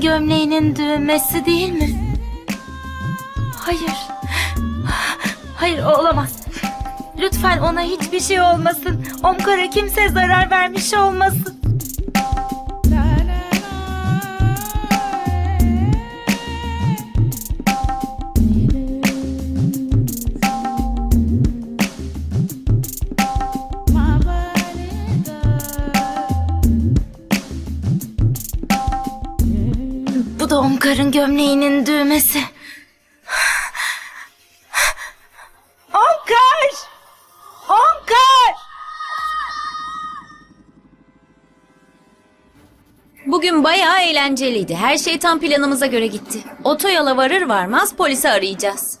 Gömleğinin düğmesi değil mi? Hayır. Hayır olamaz. Lütfen ona hiçbir şey olmasın. Omkar'a kimse zarar vermiş olmasın. Bu da Omkar'ın gömleğinin düğmesi. Omkar! Omkar! Bugün bayağı eğlenceliydi. Her şey tam planımıza göre gitti. Otoyola varır varmaz polisi arayacağız.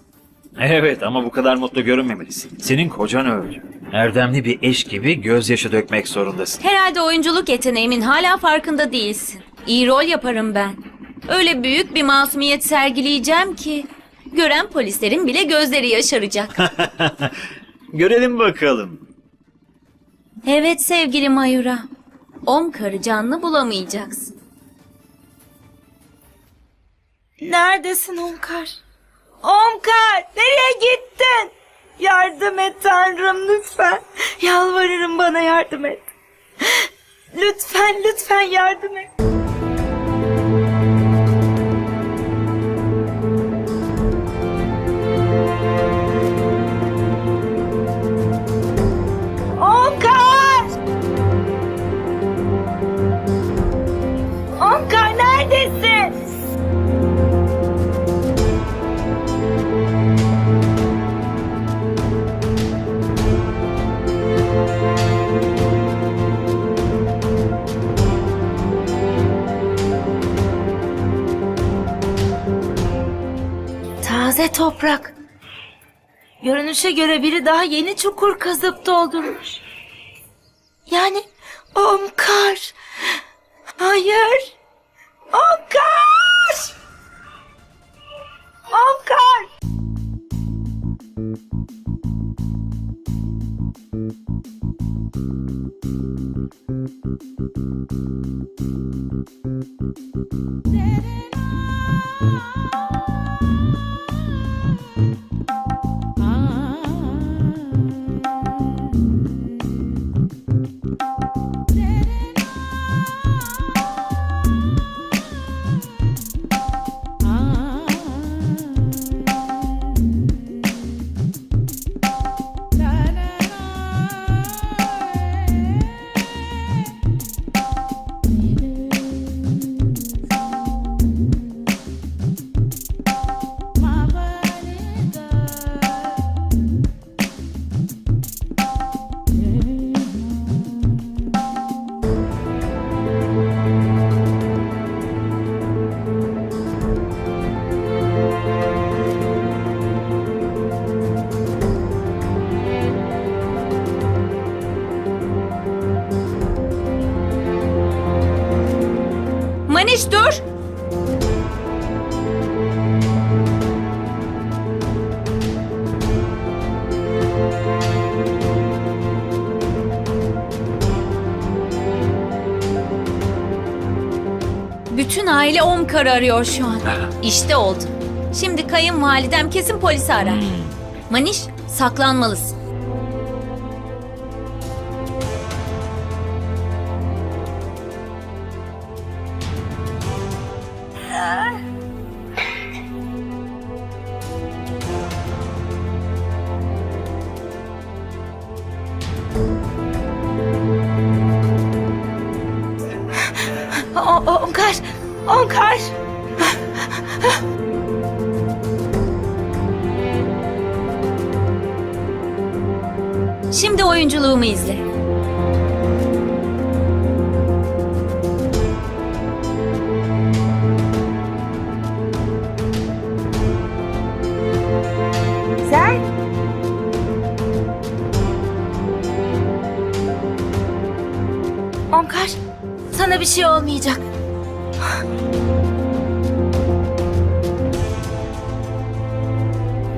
Evet ama bu kadar mutlu görünmemelisin. Senin kocan öldü. Erdemli bir eş gibi gözyaşı dökmek zorundasın. Herhalde oyunculuk yeteneğimin hala farkında değilsin. İyi rol yaparım ben. Öyle büyük bir masumiyet sergileyeceğim ki gören polislerin bile gözleri yaşaracak. Görelim bakalım. evet sevgili Mayura. Omkar'ı canlı bulamayacaksın. Neredesin Omkar? Omkar! Nereye gittin? Yardım et Tanrım lütfen. Yalvarırım bana yardım et. Lütfen lütfen yardım et. Toprak. Görünüşe göre biri daha yeni çukur kazıp doldurmuş. Yani Omkar. Hayır. Omkar! Omkar! Maniş dur! Bütün aile Omkar'ı arıyor şu an. İşte oldu. Şimdi kayınvalidem kesin polisi arar. Maniş saklanmalısın. Omkar! Şimdi oyunculuğumu izle. Sen? Omkar, sana bir şey olmayacak.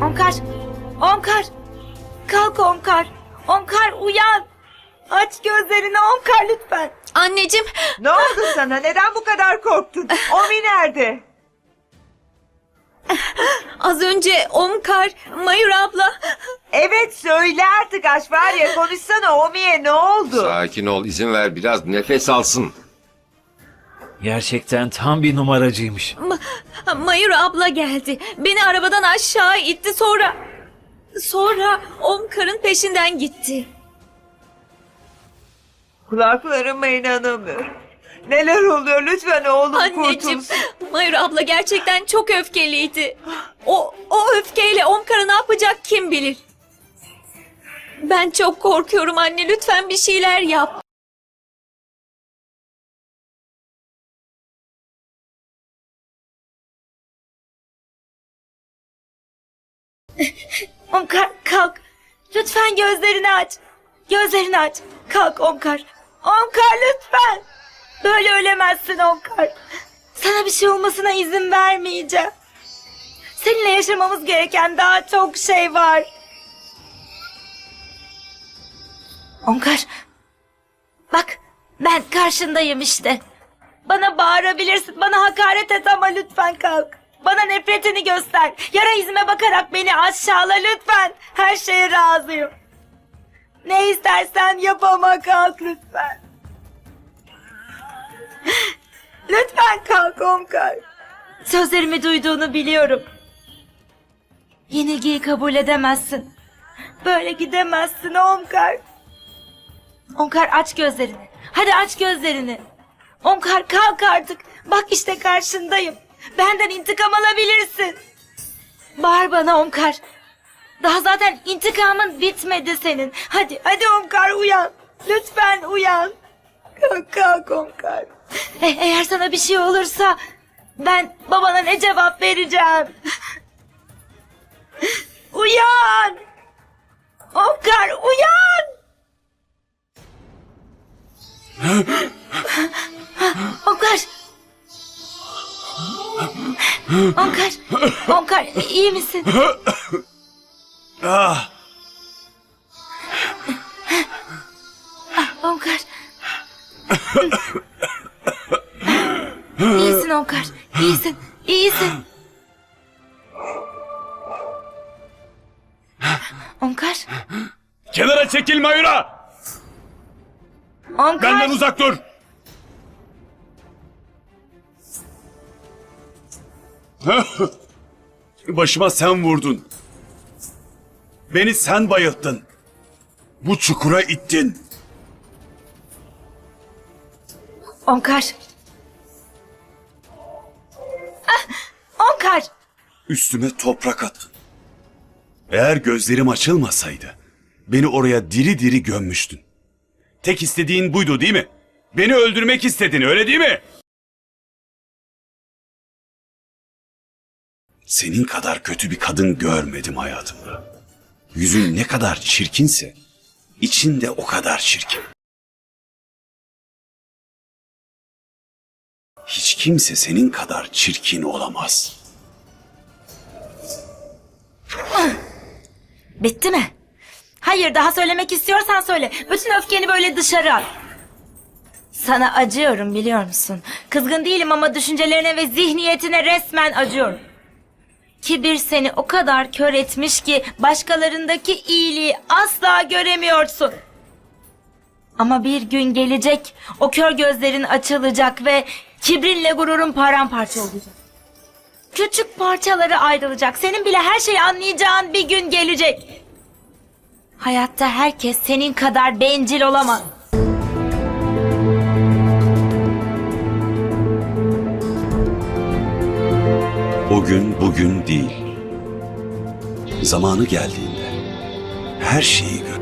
Omkar, Omkar, kalk Omkar. Omkar uyan. Aç gözlerini Omkar lütfen. Anneciğim, Ne oldu sana? Neden bu kadar korktun? Omi nerede? az önce Omkar, Mayur abla... Evet söyle artık Aşvarya konuşsana Omi'ye ne oldu? Sakin ol, izin ver biraz nefes alsın. Gerçekten tam bir numaracıymış. Ma- Mayur abla geldi. Beni arabadan aşağı itti sonra... Sonra Omkar'ın peşinden gitti. Kulaklarıma inanamıyorum. Neler oluyor lütfen oğlum Anneciğim, kurtulsun. Mayur abla gerçekten çok öfkeliydi. O, o öfkeyle Omkar'a ne yapacak kim bilir. Ben çok korkuyorum anne. Lütfen bir şeyler yap. Omkar kalk. Lütfen gözlerini aç. Gözlerini aç. Kalk Omkar. Omkar lütfen. Böyle ölemezsin Omkar. Sana bir şey olmasına izin vermeyeceğim. Seninle yaşamamız gereken daha çok şey var. Omkar. Bak ben karşındayım işte. Bana bağırabilirsin, bana hakaret et ama lütfen kalk. Bana nefretini göster. Yara izime bakarak beni aşağıla lütfen. Her şeye razıyım. Ne istersen yap ama kalk lütfen. Lütfen kalk Omkar. Sözlerimi duyduğunu biliyorum. Yenilgiyi kabul edemezsin. Böyle gidemezsin Omkar. Omkar aç gözlerini. Hadi aç gözlerini. Omkar kalk artık. Bak işte karşındayım. Benden intikam alabilirsin. Bağır bana Omkar. Daha zaten intikamın bitmedi senin. Hadi hadi Omkar uyan. Lütfen uyan. Kalk kalk Omkar. E, eğer sana bir şey olursa ben babana ne cevap vereceğim? Uyan. Omkar uyan. Omkar. Omkar. Omkar iyi misin? Ah, Omkar. İyisin Omkar. İyisin. İyisin. Omkar. Kenara çekil Mayura! Omkar. Benden uzak dur! Başıma sen vurdun. Beni sen bayılttın. Bu çukura ittin. Omkar. Ah, Omkar. Üstüme toprak attın. Eğer gözlerim açılmasaydı beni oraya diri diri gömmüştün. Tek istediğin buydu değil mi? Beni öldürmek istedin öyle değil mi? Senin kadar kötü bir kadın görmedim hayatımda. Yüzün ne kadar çirkinse için de o kadar çirkin. Hiç kimse senin kadar çirkin olamaz. Bitti mi? Hayır daha söylemek istiyorsan söyle. Bütün öfkeni böyle dışarı at. Sana acıyorum biliyor musun? Kızgın değilim ama düşüncelerine ve zihniyetine resmen acıyorum. Kibir seni o kadar kör etmiş ki başkalarındaki iyiliği asla göremiyorsun. Ama bir gün gelecek o kör gözlerin açılacak ve kibrinle gururun paramparça olacak. Küçük parçalara ayrılacak. Senin bile her şeyi anlayacağın bir gün gelecek. Hayatta herkes senin kadar bencil olamaz. O gün bugün değil. Zamanı geldiğinde her şeyi gör.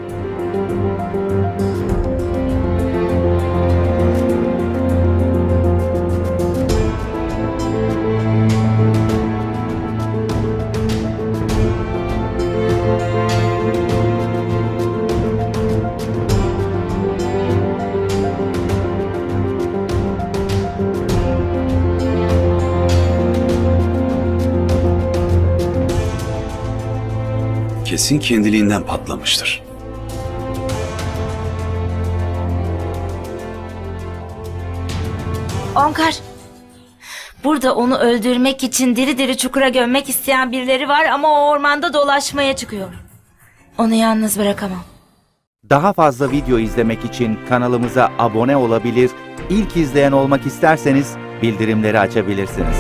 Kesin kendiliğinden patlamıştır. Onkar. Burada onu öldürmek için diri diri çukura gömmek isteyen birileri var ama o ormanda dolaşmaya çıkıyor. Onu yalnız bırakamam. Daha fazla video izlemek için kanalımıza abone olabilir, ilk izleyen olmak isterseniz bildirimleri açabilirsiniz.